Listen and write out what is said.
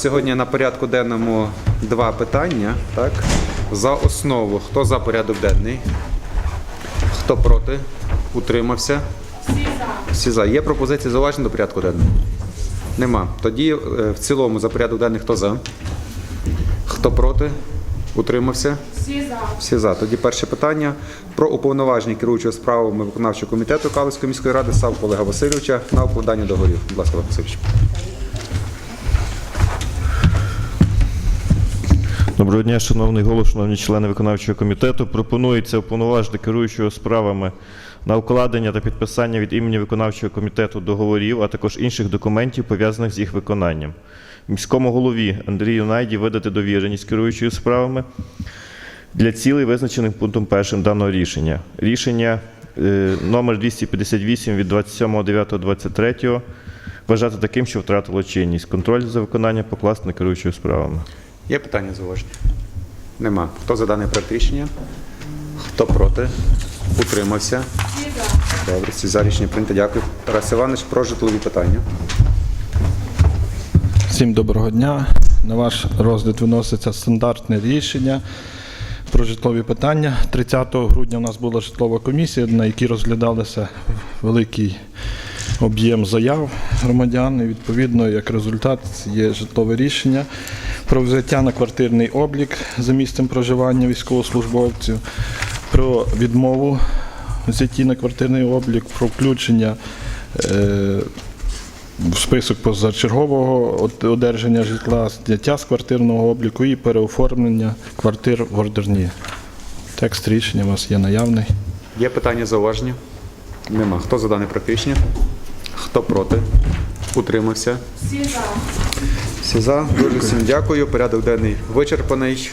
Сьогодні на порядку денному два питання. Так? За основу. Хто за порядок денний? Хто проти? Утримався? Всі за. Всі за. Є пропозиції зауважень до порядку денного? Нема. Тоді е, в цілому за порядок денний хто за? Хто проти? Утримався? Всі за. Всі за. Тоді перше питання про уповноваження керуючого справами виконавчого комітету Калицької міської ради Савку Олега Васильовича на укладання договорів. Будь ласка, Васильович. Доброго дня, шановний голос, шановні члени виконавчого комітету. Пропонується уповноважити керуючого справами на укладення та підписання від імені виконавчого комітету договорів, а також інших документів, пов'язаних з їх виконанням. Міському голові Андрію Найді видати довіреність керуючою справами для цілей, визначених пунктом першим даного рішення. Рішення е, номер 258 від 27.09.23 вважати таким, що втратило чинність. Контроль за виконанням покласти на керуючого справами. Є питання зауваження? Нема. Хто за даний проект рішення? Хто проти? Утримався? Добре, всі за рішення прийнято. Дякую. Тарас Іванович, про житлові питання. Всім доброго дня. На ваш розгляд виноситься стандартне рішення про житлові питання. 30 грудня у нас була житлова комісія, на якій розглядалися великий об'єм заяв громадян. І відповідно, як результат, є житлове рішення про взяття на квартирний облік за місцем проживання військовослужбовців, про відмову взятті на квартирний облік, про включення. Е, в список позачергового одержання житла, зняття з квартирного обліку і переоформлення квартир в ордерні. Текст рішення у вас є наявний. Є питання зауваження? Нема. Хто за даний проект рішення? Хто проти? Утримався? Всі за. Всі за. Дуже всім дякую. Порядок денний вичерпаний.